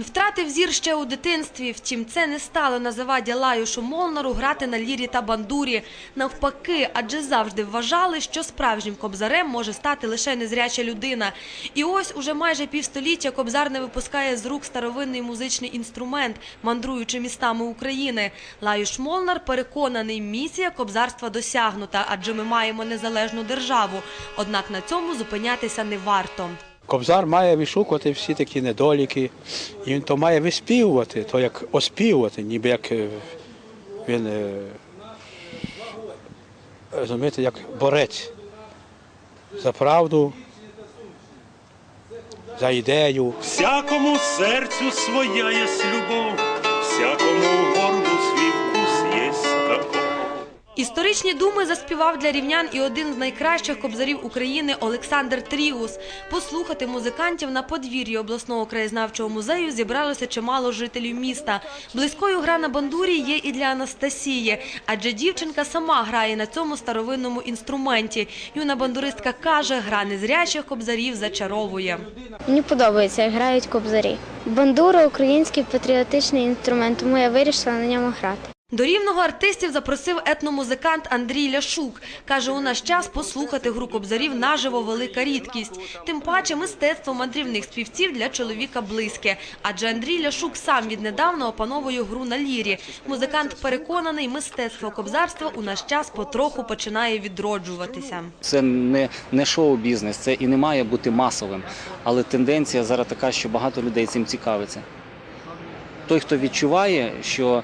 втратив зір ще у дитинстві. Втім, це не стало на заваді Лаюшу Молнару грати на лірі та бандурі. Навпаки, адже завжди вважали, що справжнім кобзарем може стати лише незряча людина. І ось уже майже півстоліття кобзар не випускає з рук старовинний музичний інструмент, мандруючи містами України. Лаюш Молнар переконаний, місія кобзарства досягнута, адже ми маємо незалежну державу. Однак на цьому зупинятися не варто. Кобзар має вишукувати всі такі недоліки, і він то має виспівувати, то як оспівувати, ніби як він розумієте, як борець за правду, за ідею. Всякому серцю своя есть любов, всякому Історичні думи заспівав для рівнян і один з найкращих кобзарів України Олександр Тріус. Послухати музикантів на подвір'ї обласного краєзнавчого музею зібралося чимало жителів міста. Близькою гра на бандурі є і для Анастасії, адже дівчинка сама грає на цьому старовинному інструменті. Юна бандуристка каже, гра незрячих кобзарів зачаровує. Мені подобається, як грають кобзарі. Бандура український патріотичний інструмент, тому я вирішила на ньому грати. До рівного артистів запросив етномузикант Андрій Ляшук. Каже, у наш час послухати гру кобзарів наживо велика рідкість. Тим паче мистецтво мандрівних співців для чоловіка близьке. Адже Андрій Ляшук сам віднедавна опановує гру на лірі. Музикант переконаний, мистецтво кобзарства у наш час потроху починає відроджуватися. Це не, не шоу-бізнес, це і не має бути масовим. Але тенденція зараз така, що багато людей цим цікавиться. Той, хто відчуває, що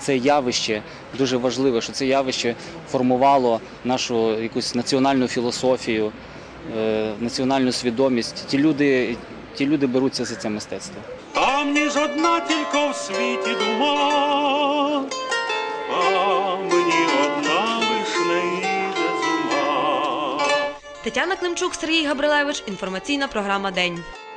це явище дуже важливе, що це явище формувало нашу якусь національну філософію, е, національну свідомість. Ті люди, ті люди беруться за це мистецтво. А мені ж одна тільки в світі дума, а мені одна лиш не йде з ума. Тетяна Климчук, Сергій Габрилевич. Інформаційна програма День.